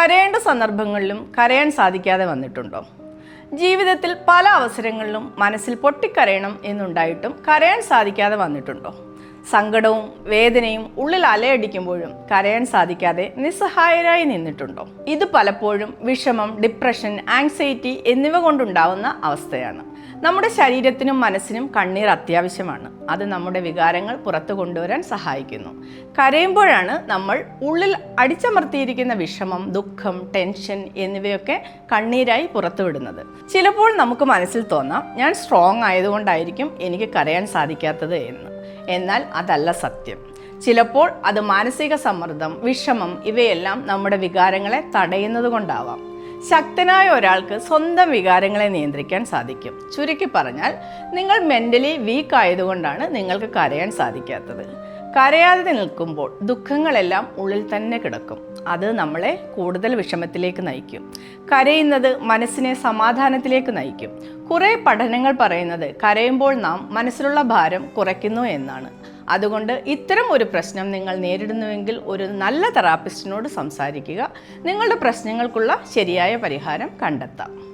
കരയേണ്ട സന്ദർഭങ്ങളിലും കരയാൻ സാധിക്കാതെ വന്നിട്ടുണ്ടോ? ജീവിതത്തിൽ പല അവസരങ്ങളിലും മനസ്സിൽ പൊട്ടിക്കരയണം എന്നുണ്ടായിട്ടും കരയാൻ സാധിക്കാതെ വന്നിട്ടുണ്ടോ? സങ്കടവും വേദനയും ഉള്ളിൽ അലയടിക്കുമ്പോഴും കരയാൻ സാധിക്കാതെ നിസ്സഹായരായി നിന്നിട്ടുണ്ടോ? ഇത് പലപ്പോഴും വിഷമം ഡിപ്രഷൻ ആങ്സൈറ്റി എന്നിവ കൊണ്ടുണ്ടാവുന്ന അവസ്ഥയാണ്. നമ്മുടെ ശരീരത്തിനും മനസ്സിനും കണ്ണീർ അത്യാവശ്യമാണ്. അത് നമ്മുടെ വികാരങ്ങൾ പുറത്തു കൊണ്ടുവരാൻ സഹായിക്കുന്നു. കരയുമ്പോഴാണ് നമ്മൾ ഉള്ളിൽ അടിച്ചമർത്തിയിരിക്കുന്ന വിഷമം ദുഃഖം ടെൻഷൻ എന്നിവയൊക്കെ കണ്ണീരായി പുറത്തുവിടുന്നത് ചിലപ്പോൾ നമുക്ക് മനസ്സിൽ തോന്നാം ഞാൻ സ്ട്രോങ് ആയതുകൊണ്ടായിരിക്കും എനിക്ക് കരയാൻ സാധിക്കാത്തത് എന്ന്. എന്നാൽ അതല്ല സത്യം. ചിലപ്പോൾ അത് മാനസിക സമ്മർദ്ദം വിഷമം ഇവയെല്ലാം നമ്മുടെ വികാരങ്ങളെ തടയുന്നത് കൊണ്ടാവാം. ശക്തനായ ഒരാൾക്ക് സ്വന്തം വികാരങ്ങളെ നിയന്ത്രിക്കാൻ സാധിക്കും. ചുരുക്കി പറഞ്ഞാൽ നിങ്ങൾ മെന്റലി വീക്ക് ആയതുകൊണ്ടാണ് നിങ്ങൾക്ക് കരയാൻ സാധിക്കാത്തത്. കരയാതെ നിൽക്കുമ്പോൾ ദുഃഖങ്ങളെല്ലാം ഉള്ളിൽ തന്നെ കിടക്കും. അത് നമ്മളെ കൂടുതൽ വിഷമത്തിലേക്ക് നയിക്കും. കരയുന്നത് മനസ്സിനെ സമാധാനത്തിലേക്ക് നയിക്കും. കുറേ പഠനങ്ങൾ പറയുന്നത് കരയുമ്പോൾ നാം മനസ്സിലുള്ള ഭാരം കുറയ്ക്കുന്നു എന്നാണ്. അതുകൊണ്ട് ഇത്തരം ഒരു പ്രശ്നം നിങ്ങൾ നേരിടുന്നുവെങ്കിൽ ഒരു നല്ല തെറാപ്പിസ്റ്റിനോട് സംസാരിക്കുക. നിങ്ങളുടെ പ്രശ്നങ്ങൾക്കുള്ള ശരിയായ പരിഹാരം കണ്ടെത്താം.